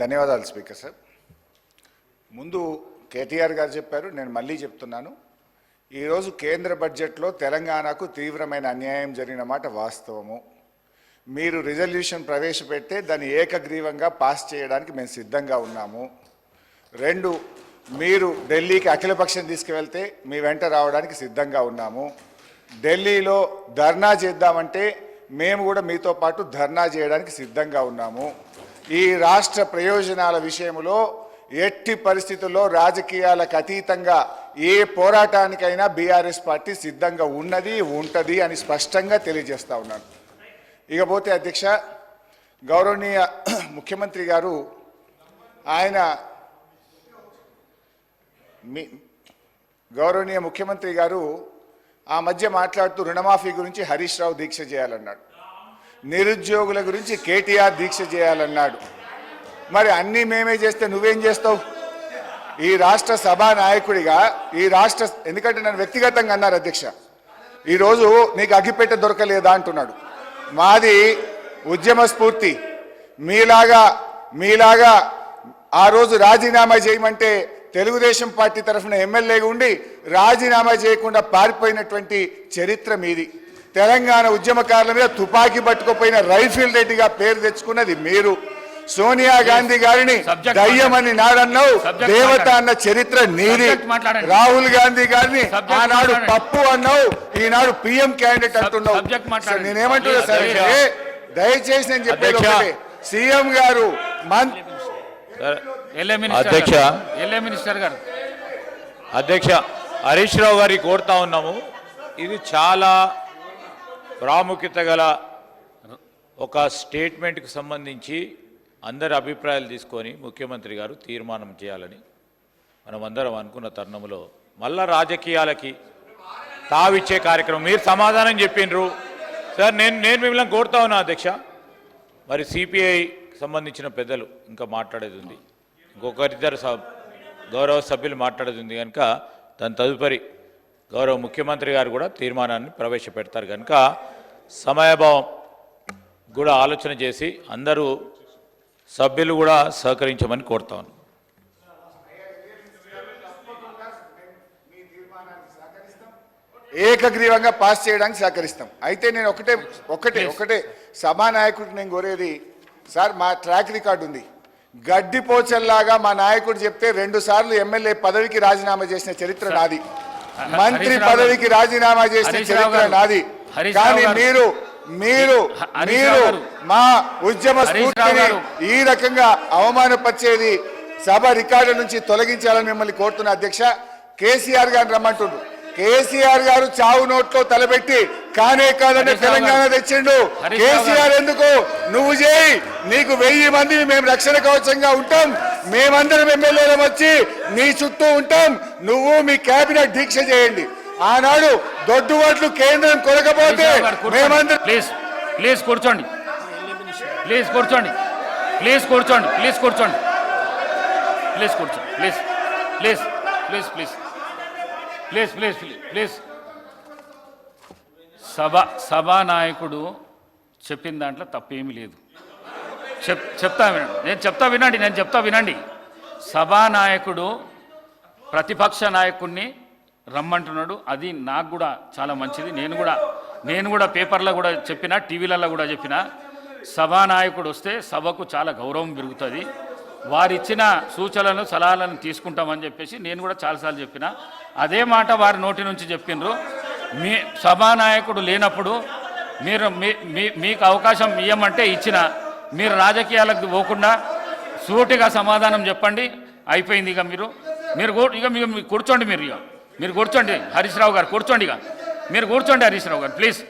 ధన్యవాదాలు speaker sir. ముందు కేటీఆర్ గారు చెప్పారు నేను మళ్ళీ చెప్తున్నాను. ఈరోజు కేంద్ర బడ్జెట్లో తెలంగాణకు తీవ్రమైన అన్యాయం జరిగిన మాట వాస్తవము. మీరు రిజల్యూషన్ ప్రవేశపెడితే దాన్ని ఏకగ్రీవంగా పాస్ చేయడానికి మేము సిద్ధంగా ఉన్నాము. రెండు మీరు ఢిల్లీకి అఖిలపక్షం తీసుకువెళ్తే మీ వెంట రావడానికి సిద్ధంగా ఉన్నాము. ఢిల్లీలో ధర్నా చేద్దామంటే మేము కూడా మీతో పాటు ధర్నా చేయడానికి సిద్ధంగా ఉన్నాము. ఈ రాష్ట్ర ప్రయోజనాల విషయంలో ఎట్టి పరిస్థితుల్లో రాజకీయాలకు అతీతంగా ఏ పోరాటానికైనా బీఆర్ఎస్ పార్టీ సిద్ధంగా ఉన్నది ఉంటుంది అని స్పష్టంగా తెలియజేస్తా ఉన్నాను. ఇకపోతే అధ్యక్ష గౌరవనీయ ముఖ్యమంత్రి గారు ఆయన మీ గౌరవనీయ ముఖ్యమంత్రి గారు ఆ మధ్య మాట్లాడుతూ రుణమాఫీ గురించి హరీష్ రావు దీక్ష చేయాలన్నాడు. నిరుద్యోగుల గురించి కేటీఆర్ దీక్ష చేయాలన్నాడు. మరి అన్నీ మేమే చేస్తే నువ్వేం చేస్తావు? ఈ రాష్ట్ర సభా నాయకుడిగా ఈ రాష్ట్ర ఎందుకంటే నన్ను వ్యక్తిగతంగా అన్నారు అధ్యక్ష. ఈరోజు నీకు అగ్గిపెట్ట దొరకలేదా అంటున్నాడు. మాది ఉద్యమ స్ఫూర్తి. మీలాగా మీలాగా ఆ రోజు రాజీనామా చేయమంటే తెలుగుదేశం పార్టీ తరఫున ఎమ్మెల్యేగా ఉండి రాజీనామా చేయకుండా పారిపోయినటువంటి చరిత్ర మీది. తెలంగాణ ఉద్యమకారుల మీద తుపాకీ పట్టుకుపోయిన రైఫిల్ రెడ్డిగా పేరు తెచ్చుకున్నది మీరు. సోనియా గాంధీ గారిని దయ్యమని నాడన్నావు దేవత. అన్న చరిత్ర నీది. రాహుల్ గాంధీ గారిని ఆనాడు. పప్పు అన్నావు ఈనాడు పిఎం క్యాండిడేట్ అంటున్నావు. నేనేమంటున్నా సార్ దయచేసి నేను చెప్పేది సీఎం గారు అధ్యక్ష. మినిస్టర్ గారు. అధ్యక్ష హరీష్ రావు గారికి కోరుతా ఉన్నాము. ఇది చాలా ప్రాముఖ్యత గల ఒక స్టేట్మెంట్కి సంబంధించి అందరి అభిప్రాయాలు తీసుకొని ముఖ్యమంత్రి గారు తీర్మానం చేయాలని మనమందరం అనుకున్న తరుణంలో మళ్ళా రాజకీయాలకి తావిచ్చే కార్యక్రమం. మీరు సమాధానం చెప్పిండ్రు సార్ నేను నేను మిమ్మల్ని కోరుతా ఉన్నా అధ్యక్ష. మరి సిపిఐ సంబంధించిన పెద్దలు ఇంకా మాట్లాడేది ఉంది. ఇంకొకరిద్దరు స- గౌరవ సభ్యులు మాట్లాడేది ఉంది కనుక దాని తదుపరి గౌరవ ముఖ్యమంత్రి గారు కూడా తీర్మానాన్ని ప్రవేశపెడతారు కనుక సమయభావం కూడా ఆలోచన చేసి అందరూ సభ్యులు కూడా సహకరించమని కోరుతా ఉన్నాను ఏకగ్రీవంగా పాస్ చేయడానికి సహకరిస్తాం. అయితే నేను ఒకటే ఒకటే ఒకటే సభానాయకుడికి నేను కోరేది సార్ మా ట్రాక్ రికార్డు ఉంది. గడ్డిపోచల్లాగా మా నాయకుడు చెప్తే రెండు సార్లు ఎమ్మెల్యే పదవికి రాజీనామా చేసిన చరిత్ర నాది. మంత్రి పదవికి రాజీనామా చేసిన చరిత్ర. నాది. కానీ. మీరు మీరు మీరు. మా ఉద్యమ స్ఫూర్తిని. ఈ రకంగా అవమానపరిచేది సభ రికార్డు నుంచి తొలగించాలని మిమ్మల్ని కోరుతున్న అధ్యక్ష కేసీఆర్ గారిని రమ్మంటుండ్రు కేసీఆర్ గారు చావు నోట్లో తలబెట్టి కానే కాదని తెలంగాణ. తెచ్చిండు కేసీఆర్ ఎందుకు నువ్వు చేయి నీకు వెయ్యి మంది మేము రక్షణ కవచంగా ఉంటాం మేమందరం ఎమ్మెల్యేలం వచ్చి నీ చుట్టూ ఉంటాం నువ్వు మీ కేబినెట్ దీక్ష చేయండి ఆనాడు దొడ్డుబాట్లు కేంద్రం కొనకపోతే మేమందరం ప్లీజ్ ప్లీజ్ కూర్చోండి. ప్లీజ్ కూర్చోండి. ప్లీజ్ కూర్చోండి. ప్లీజ్ కూర్చోండి. ప్లీజ్ కూర్చోండి. Please please please please. Please please please సభ సభానాయకుడు చెప్పిన దాంట్లో తప్పేమీ లేదు. చెప్ చెప్తా వినండి. నేను చెప్తా వినండి నేను చెప్తా వినండి. సభానాయకుడు ప్రతిపక్ష నాయకుడిని రమ్మంటున్నాడు. అది నాకు కూడా చాలా మంచిది. నేను కూడా నేను కూడా పేపర్లో కూడా చెప్పిన టీవీలలో కూడా చెప్పిన సభానాయకుడు వస్తే సభకు చాలా గౌరవం పెరుగుతుంది. వారిచ్చిన సూచనలను సలహాలను తీసుకుంటామని చెప్పేసి నేను కూడా చాలాసార్లు చెప్పిన. అదే మాట వారి నోటి నుంచి చెప్పిండ్రు. మీ సభానాయకుడు లేనప్పుడు మీరు మీ మీ- మీకు అవకాశం ఇవ్వమంటే ఇచ్చిన మీరు రాజకీయాలకు పోకుండా సూటిగా సమాధానం చెప్పండి. అయిపోయింది ఇక మీరు. మీరు ఇక మీరు కూర్చోండి మీరు ఇక. మీరు కూర్చోండి. హరీష్ రావు గారు కూర్చోండి ఇక. మీరు కూర్చోండి హరీష్ రావు గారు ప్లీజ్.